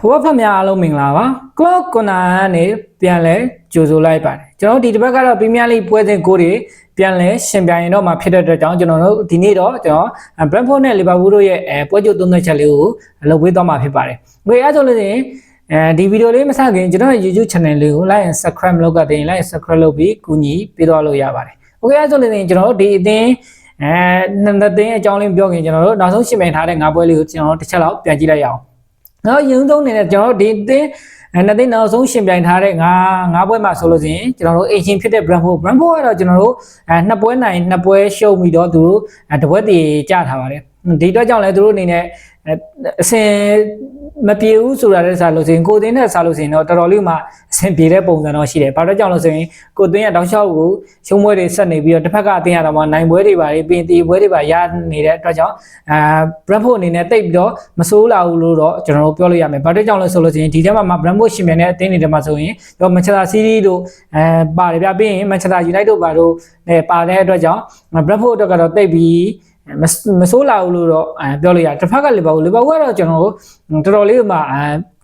ဖဝဖတ်များအားလုံးမင်္ဂလာပါ clock corner ကနေပြန်လဲကြိုဆိုလိုက်ပါတယ်ကျွန်တော်တို့ဒီတစ်ပတ်ကတော့ Premier League ပွဲစဉ်ကိုတွေပြန်လဲရှင်ပြိုင်ရင်တော့မှာဖြစ်တဲ့အတွက်ကြောင့်ကျွန်တော်တို့ဒီနေ့တော့ကျွန်တော် Brentford နဲ့ Liverpool တို့ရဲ့အဲပွဲကြိုသုံးသက်ချက်လေးကိုလုပ်ပေးသွားမှာဖြစ်ပါတယ်။ဒီအဲဆိုလို့ရှိရင်အဲဒီဗီဒီယိုလေးမစခင်ကျွန်တော်ရဲ့ YouTube channel လေးကို like and subscribe လုပ်ကတဲ့ like and subscribe လုပ်ပြီးကူညီပေးသွားလို့ရပါတယ်။ Okay အဲဆိုလို့ရှိရင်ကျွန်တော်တို့ဒီအသင်းအဲနှစ်သိန်းအကြောင်းလေးပြောခင်ကျွန်တော်တို့နောက်ဆုံးရှင်ပြိုင်ထားတဲ့ငါးပွဲလေးကိုကျွန်တော်တို့တစ်ချက်လောက်ပြန်ကြည့်လိုက်ရအောင်။ နောက်ရင်သုံးနေနဲ့ကျွန်တော်တို့ဒီအသင်းအဲနှစ်သိန်းနောက်ဆုံးရှင်ပြိုင်ထားတဲ့ငါးငါးပွဲမှာဆိုလို့ရှိရင်ကျွန်တော်တို့အင်ရှင်ဖြစ်တဲ့ Brentford Brentford ကတော့ကျွန်တော်တို့အဲနှစ်ပွဲနိုင်နှစ်ပွဲရှုံးပြီးတော့သူတို့အဲတပွဲတည်ကြထားပါတယ်။ဒီအတွက်ကြောင့်လည်းသူတို့အနေနဲ့ အစင်မပြေဘူးဆိုတာလည်းစားလို့ဆိုရင်ကိုသိန်းနဲ့စားလို့ဆိုရင်တော့တော်တော်လေးမှအဆင်ပြေတဲ့ပုံစံတော့ရှိတယ်။ဘာလို့ကြောင့်လဲဆိုရင်ကိုသိန်းကတောက်လျှောက်ကိုရှုံးပွဲတွေဆက်နေပြီးတော့တစ်ဖက်ကအသိရတော့မှနိုင်ပွဲတွေပါပြီးပင်တီပွဲတွေပါရနေတဲ့အတွက်ကြောင့်အာ Brentford အနေနဲ့တိတ်ပြီးတော့မစိုးလာဘူးလို့တော့ကျွန်တော်တို့ပြောလို့ရမယ်။ဘာလို့ကြောင့်လဲဆိုလို့ဆိုရင်ဒီထဲမှာမှ Brentford ရှင်မြန်တဲ့အသင်းတွေထဲမှာဆိုရင်တော့ Manchester City တို့အဲပါတယ်ဗျပြီးရင် Manchester United တို့ပါတို့နဲ့ပါတဲ့အတွက်ကြောင့် Brentford အတွက်ကတော့တိတ်ပြီး မမဆိုးလာဘူးလို့တော့အဲပြောလို့ရတယ်တစ်ဖက်ကလီဗာပူးလီဗာပူးကတော့ကျွန်တော်တို့တော်တော်လေးမှအဲ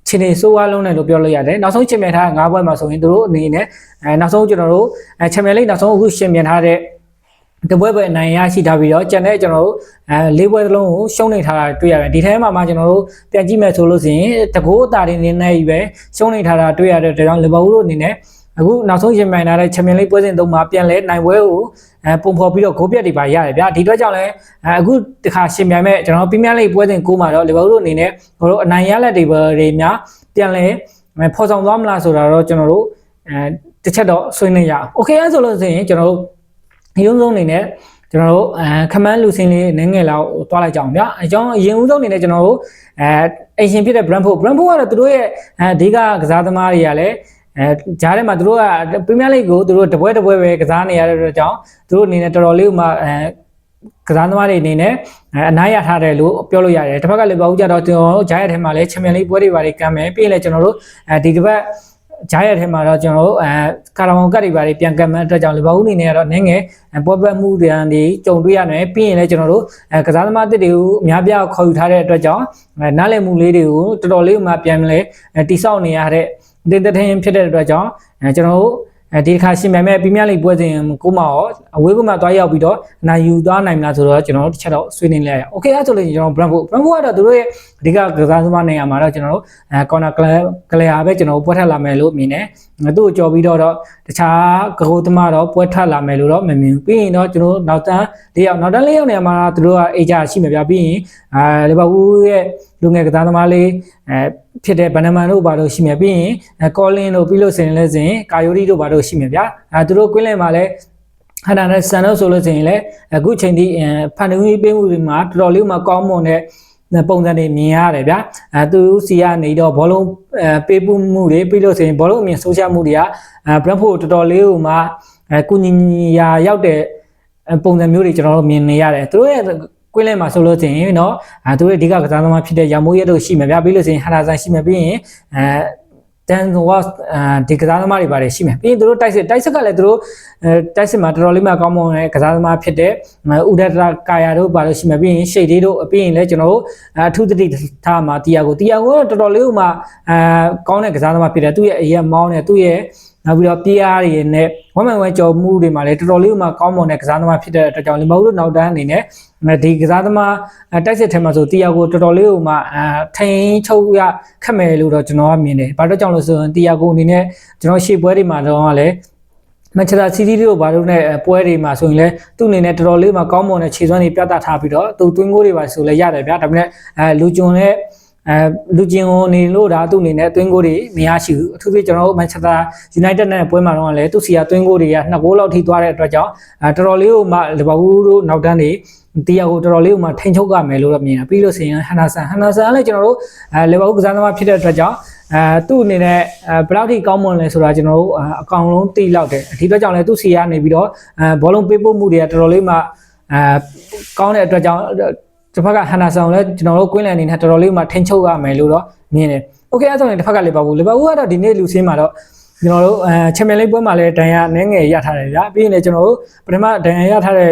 ခြေနေဆိုးဝါးလုံးတယ်လို့ပြောလို့ရတယ်နောက်ဆုံးချန်ပီယံထား၅ဘွဲ့မှာဆိုရင်တို့အနေနဲ့အဲနောက်ဆုံးကျွန်တော်တို့အဲချန်ပီယံလိနောက်ဆုံးအခုချန်ပီယံထားတဲ့တပွဲပဲအနိုင်ရရှိထားပြီးတော့ကျန်တဲ့ကျွန်တော်တို့အဲလေးပွဲသလုံးကိုရှုံးနေထားတာတွေ့ရတယ်ဒီထဲမှာမှကျွန်တော်တို့ပြန်ကြည့်မယ်ဆိုလို့ရှိရင်တကိုးအတာတွေနေနေပဲရှုံးနေထားတာတွေ့ရတဲ့ဒါကြောင့်လီဗာပူးတို့အနေနဲ့ အခုနောက်ဆုံးရင်မှန်လာတဲ့ချန်ပီယံလိပွဲစဉ်သုံးမှာပြန်လဲနိုင်ပွဲကိုအဲပုံဖော်ပြီးတော့ဂိုးပြက်တွေပါရတယ်ဗျာဒီအတွက်ကြောင့်လဲအခုတခါရှင်ပြိုင်မဲ့ကျွန်တော်ပီးမီးယားလိပွဲစဉ်ကိုမှာတော့လီဗာပူးတို့အနေနဲ့တို့အနိုင်ရလက်တွေတွေများပြန်လဲဖော်ဆောင်သွားမလားဆိုတာတော့ကျွန်တော်တို့အဲတစ်ချက်တော့ဆွေးနွေးရအောင်โอเคအဲဆိုလို့ဆိုရင်ကျွန်တော်တို့ရုံးဆုံးအနေနဲ့ကျွန်တော်တို့အဲခမန်းလူစင်းလေးနည်းငယ်လောက်တွားလိုက်ကြအောင်ဗျာအကြောင်းအရင်ဦးဆုံးအနေနဲ့ကျွန်တော်တို့အဲအရှင်ဖြစ်တဲ့ Brentford Brentford ကတော့သူတို့ရဲ့အဓိကကစားသမားတွေကလည်း အဲဂျားထဲမှာသူတို့ကပရီးမီးယားလိကိုသူတို့တပွဲတပွဲပဲကစားနေရတဲ့အတွက်ကြောင့်သူတို့အနေနဲ့တော်တော်လေးမှအဲကစားသမားတွေအနေနဲ့အနားရထားတယ်လို့ပြောလို့ရတယ်တစ်ဖက်ကလည်းပေါ့ဦးကြတော့ကျွန်တော်တို့ဂျားရဲ့ထဲမှာလည်းချန်ပီယံလိပွဲတွေပါတယ်ကမ်းမယ်ပြီးရင်လည်းကျွန်တော်တို့အဲဒီတစ်ပတ်ဂျားရဲ့ထဲမှာတော့ကျွန်တော်တို့အဲကာရာမောင်ကတ်တွေပါတယ်ပြန်ကမ်းမဲ့အတွက်ကြောင့်လီဗာပူးအနေနဲ့ကတော့နည်းငယ်ပွဲပတ်မှုတွေအနေကြုံတွေ့ရတယ်ပြီးရင်လည်းကျွန်တော်တို့အဲကစားသမားတစ်တွေကိုအများပြားခေါ်ယူထားတဲ့အတွက်ကြောင့်နားလည်မှုလေးတွေကိုတော်တော်လေးမှပြန်လဲတိဆောက်နေရတဲ့ တင်တဲ့ထင်းဖြစ်တဲ့အတွက်ကြောင့်အဲကျွန်တော်တို့အဲဒီတစ်ခါရှင်ပြိုင်မဲ့ပီးမီးယားလိပွဲစဉ်ကိုမရောအဝေးကမှသွားရောက်ပြီးတော့နိုင်ယူသွားနိုင်မလားဆိုတော့ကျွန်တော်တို့တစ်ချက်တော့ဆွေးနွေးလိုက်ရအောင်။ Okay အဲ့ဆိုလို့ကျွန်တော် Brentford Brentford ကတော့သူတို့ရဲ့အဓိကကစားသမားနေရာမှာတော့ကျွန်တော်တို့အဲ corner clear ပဲကျွန်တော်တို့ပွဲထက်လာမယ်လို့မြင်တယ်။သူ့ကိုကြော်ပြီးတော့တော့တခြားကကိုသမားတော့ပွဲထက်လာမယ်လို့တော့မမြင်ဘူး။ပြီးရင်တော့ကျွန်တော်တို့နောက်တန်း၄ယောက်နောက်တန်း၄ယောက်နေရာမှာသူတို့ကအေဂျာရှိမှာဗျာပြီးရင်အဲလီဗာပူးရဲ့လူငယ်ကစားသမားလေးအဲဖြစ်တဲ့ဘန်နမန်တို့ဘာလို့ရှိမြပြီးရင်ကောလင်းတို့ပြီးလို့ဆိုရင်လည်းဆိုရင်ကာယိုရီတို့ဘာလို့ရှိမြဗျာအဲသူတို့ကွင်းလင်မှာလည်းဟာတာနဲ့ဆန်လို့ဆိုလို့ဆိုရင်လည်းအခုချိန်ထိဖန်တူးပေးမှုတွေမှာတော်တော်လေးမှကောင်းမွန်တဲ့ ပုံစံတွေမြင်ရတယ်ဗျာအဲသူစီကနေတော့ဘောလုံးပေးပူးမှုတွေပြီးလို့ဆိုရင်ဘောလုံးအမြင်ဆိုးချမှုတွေကအဲဘရက်ဖို့တော်တော်လေးဟိုမှာအဲကုညီညာရောက်တဲ့ပုံစံမျိုးတွေကျွန်တော်တို့မြင်နေရတယ်သူတို့ရဲ့ကွင်းလဲမှာဆိုလို့ချင်းเนาะအဲသူရဲ့အဓိကကစားသမားဖြစ်တဲ့ရမိုးရဲတို့ရှိမှာဗျာပြီးလို့ချင်းဟာတာဆန်ရှိမှာပြီးရင်အဲ တန်ဝါဒီကစားသမားတွေပါတယ်ရှိမယ်ပြီးရင်သူတို့တိုက်စစ်တိုက်စစ်ကလည်းသူတို့တိုက်စစ်မှာတော်တော်လေးမှကောင်းမွန်တဲ့ကစားသမားဖြစ်တဲ့ဥဒတရာကာယာတို့ပါလို့ရှိမယ်ပြီးရင်ရှိတ်သေးတို့ပြီးရင်လည်းကျွန်တော်တို့အထူးသတိထားမှာတီယာကိုတီယာကိုတော့တော်တော်လေးမှအဲကောင်းတဲ့ကစားသမားဖြစ်တယ်သူ့ရဲ့အရက်မောင်းတဲ့သူ့ရဲ့ နောက်ပြီးတော့ PR တွေနဲ့ဝမ်မန်ဝမ်ကြော်မှုတွေမှာလည်းတော်တော်လေးမှကောင်းမွန်တဲ့ကစားသမားဖြစ်တဲ့အတွက်ကြောင့်လီဗာပူးနောက်တန်းအနေနဲ့ဒီကစားသမားတိုက်စစ်ထဲမှာဆိုတီယာကိုတော်တော်လေးမှအထိန်ချုပ်ရခက်မယ်လို့တော့ကျွန်တော်ကမြင်တယ်။ဘာလို့ကြောင့်လဲဆိုရင်တီယာကိုအနေနဲ့ကျွန်တော်ရှေ့ပွဲတွေမှာတော့လည်းမန်ချက်စတာစီးတီးတို့ဘာလို့နဲ့ပွဲတွေမှာဆိုရင်လည်းသူ့အနေနဲ့တော်တော်လေးမှကောင်းမွန်တဲ့ခြေစွမ်းတွေပြသထားပြီးတော့သူသွင်းဂိုးတွေပါဆိုလည်းရတယ်ဗျာဒါပေမဲ့အဲလူကျွန်းနဲ့ အဲလူချင်းကိုနေလို့ဒါသူ့အနေနဲ့သွင်းဂိုးတွေမရရှိဘူးအထူးသဖြင့်ကျွန်တော်တို့မန်ချက်စတာ United နဲ့ပွဲမှာတော့လည်းသူ့စီကသွင်းဂိုးတွေကနှစ်ဂိုးလောက်ထိသွားတဲ့အတွက်ကြောင့်အဲတော်တော်လေးကိုမှလီဗာပူးတို့နောက်တန်းတွေတရားကိုတော်တော်လေးကိုမှထိန်ချုပ်ရမယ်လို့တော့မြင်တာပြီးလို့ဆိုရင်ဟန်နာဆန်ဟန်နာဆန်ကလည်းကျွန်တော်တို့အဲလီဗာပူးကစားသမားဖြစ်တဲ့အတွက်ကြောင့်အဲသူ့အနေနဲ့အဲဘယ်လောက်ထိကောင်းမွန်လဲဆိုတာကျွန်တော်တို့အကောင်လုံးသိလောက်တယ်အထူးတော့ကြောင့်လည်းသူ့စီကနေပြီးတော့အဲဘောလုံးပေးပို့မှုတွေကတော်တော်လေးမှအဲကောင်းတဲ့အတွက်ကြောင့် တစ်ဖက်ကဟန်နာဆန်ကိုလည်းကျွန်တော်တို့ကွင်းလန်အနေနဲ့တော်တော်လေးမှထိန်ချုပ်ရမယ်လို့တော့မြင်တယ်။ Okay အဲ့ဆိုရင်တစ်ဖက်ကလီဗာပူးလီဗာပူးကတော့ဒီနေ့လူစင်းမှာတော့ကျွန်တော်တို့အဲချန်ပီယံလိပွဲမှာလည်းဒဏ်ရာနည်းငယ်ရထားတယ်ဗျာပြီးရင်လည်းကျွန်တော်တို့ပထမဒဏ်ရာရထားတဲ့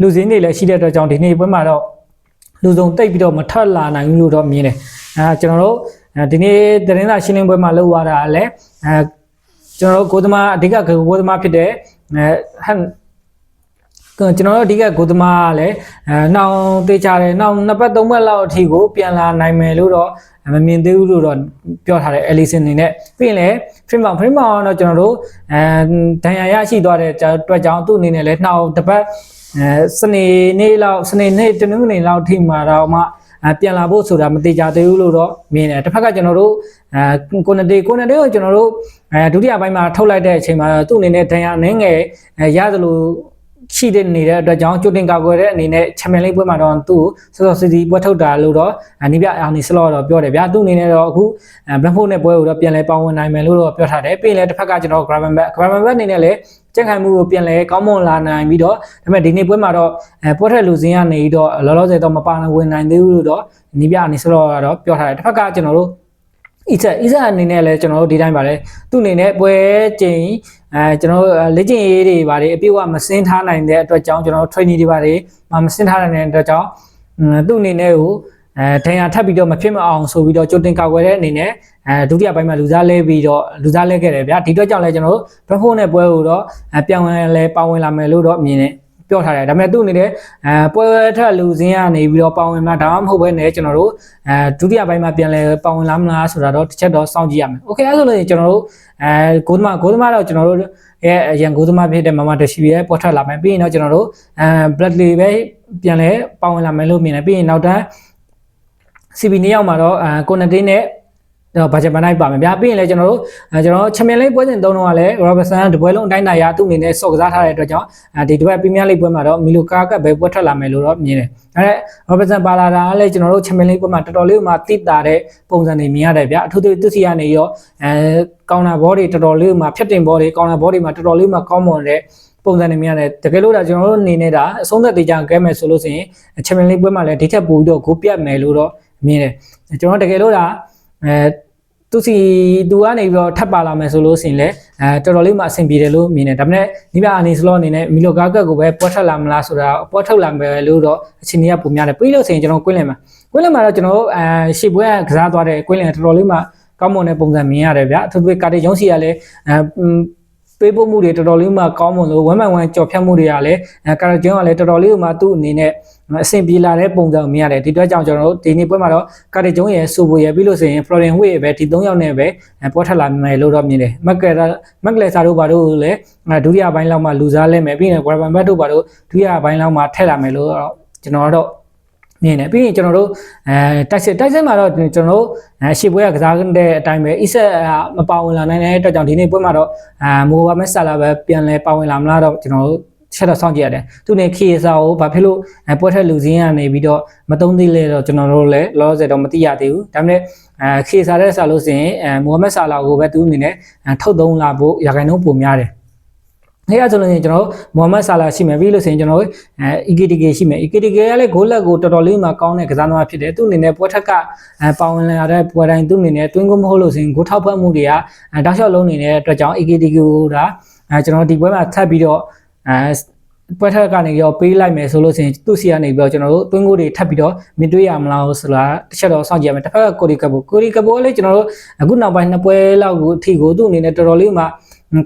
လူစင်းတွေလည်းရှိတဲ့အတွက်ကြောင့်ဒီနေ့ပွဲမှာတော့လူစုံတိတ်ပြီးတော့မထက်လာနိုင်ဘူးလို့တော့မြင်တယ်အဲကျွန်တော်တို့အဲဒီနေ့သတင်းစာရှင်းလင်းပွဲမှာလုပ်ရတာလည်းအဲကျွန်တော်တို့ကိုသမားအဓိကကိုသမားဖြစ်တဲ့အဲဟန် ကျွန်တော်တို့အဓိကကိုသမားကလည်းအဲနှောင်သေးချတယ်နှောင်နှစ်ပတ်သုံးပတ်လောက်အထိကိုပြန်လာနိုင်မယ်လို့တော့မမြင်သေးဘူးလို့တော့ပြောထားတယ် Ellison အနေနဲ့ပြီးရင်လည်း frame bound frame bound တော့ကျွန်တော်တို့အဲဒဏ်ရာရရှိသွားတဲ့အတွက်ကြောင့်သူ့အနေနဲ့လည်းနှောင်တစ်ပတ်အဲစနေနေ့လောက်စနေနေ့တနင်္ဂနွေလောက်ထိမှာတော့မှအပြန်လာဖို့ဆိုတာမတိကြသေးဘူးလို့တော့မြင်တယ်တစ်ဖက်ကကျွန်တော်တို့အဲကိုနတေကိုနတေကိုကျွန်တော်တို့အဲဒုတိယပိုင်းမှာထုတ်လိုက်တဲ့အချိန်မှာသူ့အနေနဲ့ဒဏ်ရာနည်းငယ်ရသလို ရှိတဲ့နေတဲ့အတွက်ကြောင့်ကြိုတင်ကာကွယ်တဲ့အနေနဲ့ချန်ပီယံလိပွဲမှာတော့သူ့ဆော့ဆော့စီတီပွဲထုတ်တာလို့တော့နိပြအာနီစလော့တော့ပြောတယ်ဗျာသူ့အနေနဲ့တော့အခုဘလက်ဖို့နဲ့ပွဲကိုတော့ပြန်လဲပေါဝင်နိုင်မယ်လို့တော့ပြောထားတယ်ပြီးရင်လည်းတစ်ဖက်ကကျွန်တော် Graven Back Graven Back အနေနဲ့လည်းကြက်ခိုင်မှုကိုပြန်လဲကောင်းမွန်လာနိုင်ပြီးတော့ဒါပေမဲ့ဒီနေ့ပွဲမှာတော့အဲပွဲထက်လူစင်းကနေပြီးတော့လောလောဆယ်တော့မပါဝင်နိုင်သေးဘူးလို့တော့နိပြအာနီစလော့ကတော့ပြောထားတယ်တစ်ဖက်ကကျွန်တော်တို့ အီဆက်အီဆက်အနေနဲ့လည်းကျွန်တော်တို့ဒီတိုင်းပါလေသူ့အနေနဲ့ပွဲချိန်အဲကျွန်တော်တို့လက်ကျင်ရေးတွေပါတယ်အပြည့်အဝမစင်းထားနိုင်တဲ့အတွက်ကြောင့်ကျွန်တော်တို့ training တွေပါတယ်မစင်းထားနိုင်တဲ့အတွက်ကြောင့်သူ့အနေနဲ့ကိုအဲဒဏ်ရာထပ်ပြီးတော့မဖြစ်မအောင်ဆိုပြီးတော့ကြိုတင်ကာကွယ်တဲ့အနေနဲ့အဲဒုတိယပိုင်းမှာလူစားလဲပြီးတော့လူစားလဲခဲ့တယ်ဗျာဒီအတွက်ကြောင့်လည်းကျွန်တော်တို့ platform နဲ့ပွဲကိုတော့ပြန်ဝင်လဲပါဝင်လာမယ်လို့တော့မြင်တယ် ပြောထားတယ်ဒါပေမဲ့သူ့အနေနဲ့အဲပွဲထက်လူစင်းကနေပြီးတော့ပါဝင်မှာဒါမှမဟုတ်ဘဲနဲ့ကျွန်တော်တို့အဲဒုတိယပိုင်းမှာပြန်လဲပါဝင်လာမလားဆိုတာတော့တစ်ချက်တော့စောင့်ကြည့်ရမယ်โอเคအဲဆိုလို့ကျွန်တော်တို့အဲဂိုးသမားဂိုးသမားတော့ကျွန်တော်တို့ရဲ့အရင်ဂိုးသမားဖြစ်တဲ့မမတရှိရဲ့ပေါ်ထွက်လာမယ်ပြီးရင်တော့ကျွန်တော်တို့အဲ Bradley ပဲပြန်လဲပါဝင်လာမယ်လို့မြင်တယ်ပြီးရင်နောက်တန်း CB နှစ်ယောက်မှာတော့အဲကိုနတေးနဲ့ တော့ဘာဂျက်မနိုင်ပါမယ်ဗျာပြီးရင်လည်းကျွန်တော်တို့အဲကျွန်တော်ချန်ပီယံလိပွဲစဉ်သုံးတော့ကလည်း Robertson တပွဲလုံးအတိုင်းတာရသူ့အနေနဲ့စော့ကစားထားတဲ့အတွက်ကြောင့်အဲဒီတစ်ပတ်ပရီးမီးယားလိပွဲမှာတော့မီလိုကာကပဲပွဲထွက်လာမယ်လို့တော့မြင်တယ်။ဒါနဲ့ Robertson ပါလာတာကလည်းကျွန်တော်တို့ချန်ပီယံလိပွဲမှာတော်တော်လေးမှတိတာတဲ့ပုံစံတွေမြင်ရတယ်ဗျာအထူးသဖြင့်သူစီကနေရောအဲကောင်နာဘောတွေတော်တော်လေးမှဖြတ်တင်ဘောတွေကောင်နာဘောတွေမှာတော်တော်လေးမှကောင်းမွန်တဲ့ပုံစံတွေမြင်ရတယ်တကယ်လို့ဒါကျွန်တော်တို့အနေနဲ့ဒါအဆုံးသက်တေချာကဲမယ်ဆိုလို့ရှိရင်ချန်ပီယံလိပွဲမှာလည်းဒီထက်ပိုပြီးတော့ဂိုးပြတ်မယ်လို့တော့မြင်တယ်ကျွန်တော်တကယ်လို့ဒါ အဲသူစီသူကနေပြီးတော့ထပ်ပါလာမယ်ဆိုလို့ရှိရင်လည်းအဲတော်တော်လေးမှအဆင်ပြေတယ်လို့မြင်တယ်ဒါပေမဲ့နိဗ္ဗာန်အနေစလောအနေနဲ့မီလိုကာကတ်ကိုပဲပွက်ထွက်လာမလားဆိုတာပွက်ထုတ်လာမယ်လို့တော့အချိန်ကြီးကပုံများတယ်ပြီးလို့ဆိုရင်ကျွန်တော်ကွင်းလင်မှာကွင်းလင်မှာတော့ကျွန်တော်တို့အဲရှေ့ပွဲကကစားသွားတဲ့ကွင်းလင်တော်တော်လေးမှကောင်းမွန်တဲ့ပုံစံမြင်ရတယ်ဗျာအထူးသဖြင့်ကာတီဂျုံးစီကလည်းအဲ ပေးပို့မှုတွေတော်တော်လေးမှကောင်းမွန်လို့ဝမ်းမှန်ဝမ်းကြော်ဖြတ်မှုတွေကလည်းကာရဂျွန်ကလည်းတော်တော်လေးမှသူ့အနေနဲ့အဆင်ပြေလာတဲ့ပုံစံကိုမြင်ရတယ်ဒီအတွက်ကြောင့်ကျွန်တော်တို့ဒီနေ့ပွဲမှာတော့ကာတီဂျုံရဲ့စူဘူရဲ့ပြီးလို့ဆိုရင် Florian Way ပဲဒီ၃ယောက်နဲ့ပဲပေါ်ထက်လာမယ်လို့တော့မြင်တယ်မက်ကယ်မက်ကလက်ဆာတို့ဘာတို့လည်းဒုတိယပိုင်းလောက်မှလူစားလဲမယ်ပြီးရင် Graben Bat တို့ဘာတို့ဒုတိယပိုင်းလောက်မှထက်လာမယ်လို့တော့ကျွန်တော်တော့ မြင်တယ်ပြီးရင်ကျွန်တော်တို့အဲတိုက်စစ်တိုက်စစ်မှာတော့ကျွန်တော်တို့အဲရှေ့ပွဲကကစားတဲ့အတိုင်းပဲအစ်ဆက်မပါဝင်လာနိုင်တဲ့အတွက်ကြောင့်ဒီနေ့ပွဲမှာတော့အာမိုဟာမက်ဆာလာပဲပြန်လဲပါဝင်လာမလားတော့ကျွန်တော်တို့ချက်တော့စောင့်ကြည့်ရတယ်သူနေခီစာကိုဘာဖြစ်လို့ပွဲထက်လူစင်းကနေပြီးတော့မတုံးသေးလဲတော့ကျွန်တော်တို့လည်းလောလောဆယ်တော့မသိရသေးဘူးဒါပေမဲ့အဲခီစာတဲ့ဆာလို့ဆိုရင်အဲမိုဟာမက်ဆာလာကိုပဲသူအနေနဲ့ထုတ်သုံးလာဖို့ရာခိုင်နှုန်းပိုများတယ် နေရဆိုလို့ကျွန်တော်မိုဟာမက်ဆာလာရှိမယ်ပြီးလို့ဆိုရင်ကျွန်တော်အဲ EKTK ရှိမယ် EKTK ကလည်းဂိုးလက်ကိုတော်တော်လေးမှကောင်းတဲ့ကစားသမားဖြစ်တယ်သူ့အနေနဲ့ပွဲထက်ကပေါဝင်လာတဲ့ပွဲတိုင်းသူ့အနေနဲ့တွင်းကုန်မဟုတ်လို့ဆိုရင်ဂိုးထောက်ဖက်မှုတွေကတောက်လျှောက်လုံးနေတဲ့အတွက်ကြောင့် EKTK ကိုဒါအဲကျွန်တော်ဒီပွဲမှာထပ်ပြီးတော့အဲပွဲထက်ကနေရောပေးလိုက်မယ်ဆိုလို့ဆိုရင်သူ့စီကနေပြီးတော့ကျွန်တော်တို့တွင်းကိုတွေထပ်ပြီးတော့မြင်တွေ့ရမလားဆိုတာတစ်ချက်တော့စောင့်ကြည့်ရမယ်တစ်ဖက်ကကိုရီကဘိုကိုရီကဘိုလည်းကျွန်တော်တို့အခုနောက်ပိုင်းနှစ်ပွဲလောက်ကိုအထိကိုသူ့အနေနဲ့တော်တော်လေးမှ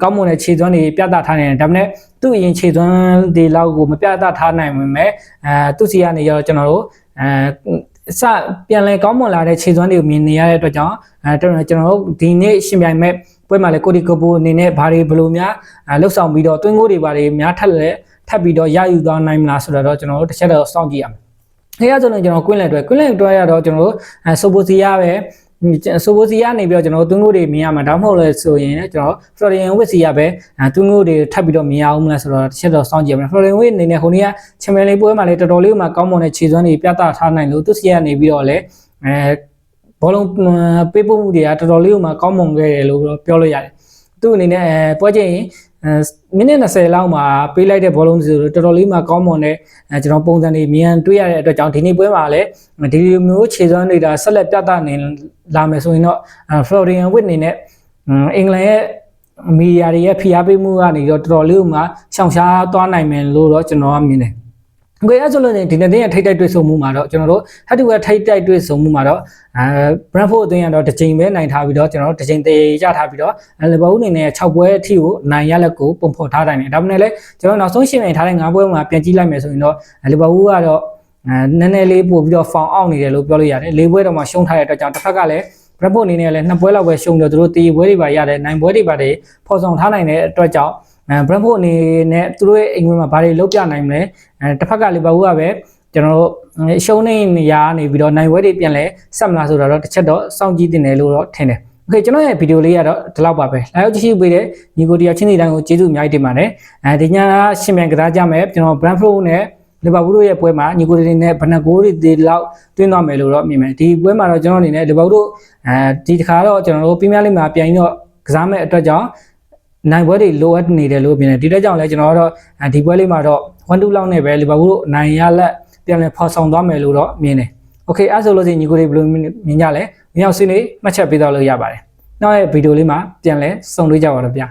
ကောင်းမွန်တဲ့ခြေစွမ်းတွေပြသထားနေတယ်ဒါပေမဲ့သူ့အရင်ခြေစွမ်းတွေလောက်ကိုမပြသထားနိုင်ဝင်မဲ့အဲသူ့စီကနေရောကျွန်တော်တို့အဲစပြန်လဲကောင်းမွန်လာတဲ့ခြေစွမ်းတွေကိုမြင်နေရတဲ့အတွက်ကြောင့်အဲကျွန်တော်တို့ဒီနေ့ရှင်ပြိုင်မဲ့ပွဲမှာလေကိုဒီကိုပိုအနေနဲ့ဘာတွေဘလို့များလှုပ်ဆောင်ပြီးတော့တွင်းကိုတွေဘာတွေများထက်လဲထပ်ပြီးတော့ရယူသွားနိုင်မလားဆိုတော့ကျွန်တော်တို့တစ်ချက်တော့စောင့်ကြည့်ရမယ်။အဲရဆိုရင်ကျွန်တော်ကွင်းလန်တွဲကွင်းလန်တွဲရတော့ကျွန်တော်တို့ဆိုပိုစီယာပဲ ဆိုပိုစီယာနေပြီးတော့ကျွန်တော်တို့သွင်းကိုတွေမြင်ရမှာဒါမှမဟုတ်လဲဆိုရင်ကျွန်တော်ဖလော်ရီယန်ဝစ်စီယာပဲသွင်းကိုတွေထပ်ပြီးတော့မြင်ရအောင်မလားဆိုတော့တစ်ချက်တော့စောင့်ကြည့်ရမယ်ဖလော်ရီယန်ဝစ်အနေနဲ့ဟိုနေ့ကချန်ပီယံလိပွဲမှာလည်းတော်တော်လေးမှကောင်းမွန်တဲ့ခြေစွမ်းတွေပြသထားနိုင်လို့သူစီယာနေပြီးတော့လည်းအဲဘောလုံးပေးပို့မှုတွေကတော်တော်လေးမှကောင်းမွန်ခဲ့တယ်လို့ပြောလို့ရတယ်သူ့အနေနဲ့အဲပွဲချိန် မိနစ်20လောက်မှာပေးလိုက်တဲ့ဘောလုံးဆိုတော်တော်လေးမှကောင်းမွန်တဲ့အဲကျွန်တော်ပုံစံတွေမြန်တွေ့ရတဲ့အတွက်ကြောင့်ဒီနေ့ပွဲမှာလည်းဒီလိုမျိုးခြေစွမ်းနေတာဆက်လက်ပြသနေလာမယ်ဆိုရင်တော့ Florian Witt အနေနဲ့အင်္ဂလန်ရဲ့မီဒီယာတွေရဲ့ဖိအားပေးမှုကနေတော့တော်တော်လေးမှရှောင်ရှားသွားနိုင်မယ်လို့တော့ကျွန်တော်ကမြင်တယ် ကိုရဆိုလို့ရင်ဒီနေ့တင်ရထိုက်တိုက်တွေ့ဆုံမှုမှာတော့ကျွန်တော်တို့ head to head ထိုက်တိုက်တွေ့ဆုံမှုမှာတော့အဲ Brentford အတွင်းကတော့တစ်ချိန်ပဲနိုင်ထားပြီးတော့ကျွန်တော်တို့တစ်ချိန်တည်ရထားပြီးတော့ Liverpool အနေနဲ့6ပွဲအထိကိုနိုင်ရလက်ကိုပုံဖော်ထားနိုင်တယ်ဒါပေမဲ့လည်းကျွန်တော်နောက်ဆုံးရှင်းပြထားတဲ့9ပွဲမှာပြန်ကြည့်လိုက်မယ်ဆိုရင်တော့ Liverpool ကတော့အဲနည်းနည်းလေးပို့ပြီးတော့ဖောင်အောင်နေတယ်လို့ပြောလို့ရတယ်၄ပွဲတော့မှရှုံးထားတဲ့အတွက်ကြောင့်တစ်ဖက်ကလည်းဘရပ်ဖို့အနေနဲ့လည်းနှစ်ပွဲလောက်ပဲရှုံးတယ်သူတို့တေးပွဲတွေပါရတယ်နိုင်ပွဲတွေပါတယ်ဖော်ဆောင်ထားနိုင်တဲ့အတွက်ကြောင့် အဲ Brentford အနေနဲ့သူတို့ရဲ့အိမ်ဝင်မှာဘာတွေလုပ်ပြနိုင်မလဲအဲတစ်ဖက်ကလီဗာပူးကပဲကျွန်တော်တို့ရှုံးနေနေရနေပြီးတော့နိုင်ပွဲတွေပြန်လဲဆက်မလားဆိုတော့တစ်ချက်တော့စောင့်ကြည့်တင်တယ်လို့တော့ထင်တယ်โอเคကျွန်တော်ရဲ့ဗီဒီယိုလေးကတော့ဒီလောက်ပါပဲလာရောက်ကြည့်ရှုပေးတဲ့ညီကိုတရားချင်းစီတိုင်းကိုကျေးဇူးအများကြီးတင်ပါတယ်အဲဒီညကရှင်မြန်ကစားကြမယ်ကျွန်တော် Brentford နဲ့လီဗာပူးတို့ရဲ့ပွဲမှာညီကိုတွေနဲ့ဘဏ္ဍဂိုးတွေဒီလောက်တွင်းသွားမယ်လို့တော့မြင်မယ်ဒီပွဲမှာတော့ကျွန်တော်အနေနဲ့လီဗာပူးတို့အဲဒီတစ်ခါတော့ကျွန်တော်တို့ပရီးမီးယားလိမှာပြန်ပြီးတော့ကစားမဲ့အတွက်ကြောင့် နိုင်ပွဲတွေလိုအပ်နေတယ်လို့မြင်တယ်ဒီတက်ကြောင့်လည်းကျွန်တော်တို့ဒီပွဲလေးမှာတော့1-2လောက်နဲ့ပဲလီဗာပူးတို့နိုင်ရလက်ပြန်လဲဖော်ဆောင်သွားမယ်လို့တော့မြင်တယ်โอเคအဲ့ဆိုလို့ရှိရင်ညီကိုတွေဘယ်လိုမြင်ကြလဲမြောက်စင်းလေးမှတ်ချက်ပေးတော့လို့ရပါတယ်နောက်ရဲ့ဗီဒီယိုလေးမှာပြန်လဲစုံတွေ့ကြပါတော့ဗျာ